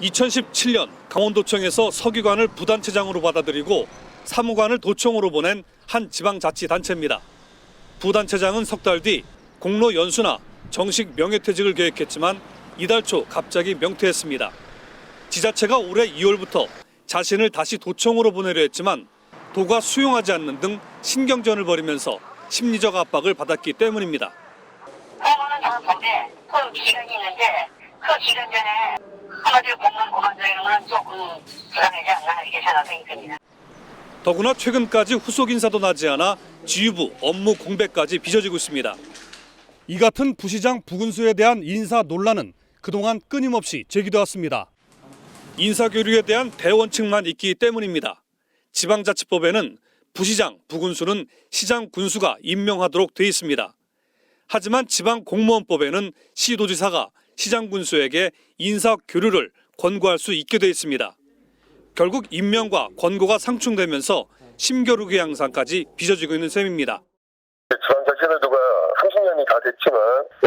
2017년 강원도청에서 서기관을 부단체장으로 받아들이고 사무관을 도청으로 보낸 한 지방자치단체입니다. 부단체장은 석 달 뒤 공로 연수나 정식 명예퇴직을 계획했지만 이달 초 갑자기 명퇴했습니다. 지자체가 올해 2월부터 자신을 다시 도청으로 보내려 했지만 도가 수용하지 않는 등 신경전을 벌이면서 심리적 압박을 받았기 때문입니다. 다 법에 그 기간이 있는데 그 기간 전에 한마디로 건 조금 불안하지 않나 이렇게 생각이 듭니다. 더구나 최근까지 후속 인사도 나지 않아 지휘부 업무 공백까지 빚어지고 있습니다. 이 같은 부시장 부군수에 대한 인사 논란은 그동안 끊임없이 제기돼 왔습니다. 인사교류에 대한 대원칙만 있기 때문입니다. 지방자치법에는 부시장, 부군수는 시장 군수가 임명하도록 돼 있습니다. 하지만 지방공무원법에는 시도지사가 시장 군수에게 인사 교류를 권고할 수 있게 돼 있습니다. 결국 임명과 권고가 상충되면서 심겨루기 양상까지 빚어지고 있는 셈입니다. 지방 자치제도가 30년이 다 됐지만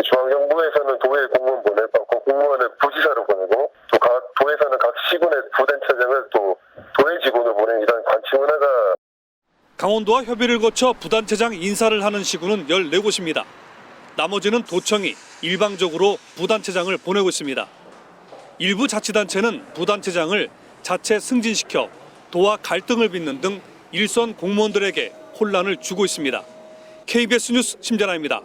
중앙정부에서는 도에 공무원 보내고 공무원을 부지사로 보내고 또 각 도에서는 각 시군의 부단체장을 또 도의 직원을 보내는 이런 관치 문화가 강원도와 협의를 거쳐 부단체장 인사를 하는 시군은 14곳입니다. 나머지는 도청이 일방적으로 부단체장을 보내고 있습니다. 일부 자치단체는 부단체장을 자체 승진시켜 도와 갈등을 빚는 등 일선 공무원들에게 혼란을 주고 있습니다. KBS 뉴스 심재나입니다.